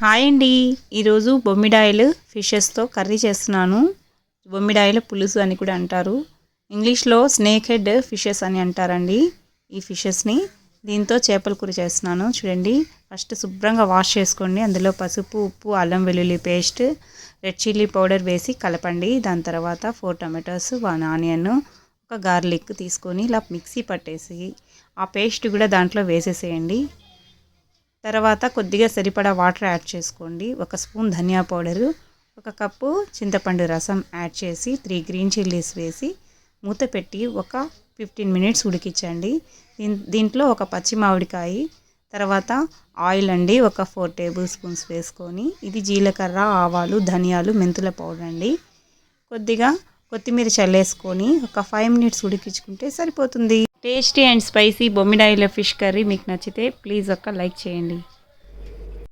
Hi అండి. ఈరోజు బొమ్మిడాయిలు ఫిషెస్తో curry చేస్తున్నాను. బొమ్మిడాయిల పులుసు అని కూడా అంటారు. ఇంగ్లీష్లో స్నేక్ హెడ్ ఫిషెస్ అని అంటారండి ఈ ఫిషెస్ని. దీంతో చేపల కూర చేస్తున్నాను. చూడండి ఫస్ట్ శుభ్రంగా వాష్ చేసుకోండి. అందులో పసుపు ఉప్పు అల్లం వెల్లుల్లి పేస్ట్ రెడ్ చిల్లీ పౌడర్ వేసి కలపండి. దాని తర్వాత ఫోర్ టమాటోస్ వన్ ఆనియన్ ఒక గార్లిక్ తీసుకొని ఇలా మిక్సీ పట్టేసి ఆ పేస్ట్ కూడా దాంట్లో వేసేసేయండి. తర్వాత కొద్దిగా సరిపడా వాటర్ యాడ్ చేసుకోండి. ఒక స్పూన్ ధనియా పౌడరు ఒక కప్పు చింతపండు రసం యాడ్ చేసి త్రీ గ్రీన్ చిల్లీస్ వేసి మూత పెట్టి ఒక ఫిఫ్టీన్ మినిట్స్ ఉడికించండి. దీంట్లో ఒక పచ్చి మామిడికాయ తర్వాత ఆయిల్ అండి ఒక ఫోర్ టేబుల్ స్పూన్స్ వేసుకొని ఇది జీలకర్ర ఆవాలు ధనియాలు మెంతుల పౌడర్ అండి. కొద్దిగా కొత్తిమీర చల్లేసుకొని ఒక ఫైవ్ మినిట్స్ ఉడికించుకుంటే సరిపోతుంది. టేస్టీ అండ్ స్పైసీ బొమ్మిడాయిల ఫిష్ కర్రీ మీకు నచ్చితే ప్లీజ్ ఒక్క లైక్ చేయండి.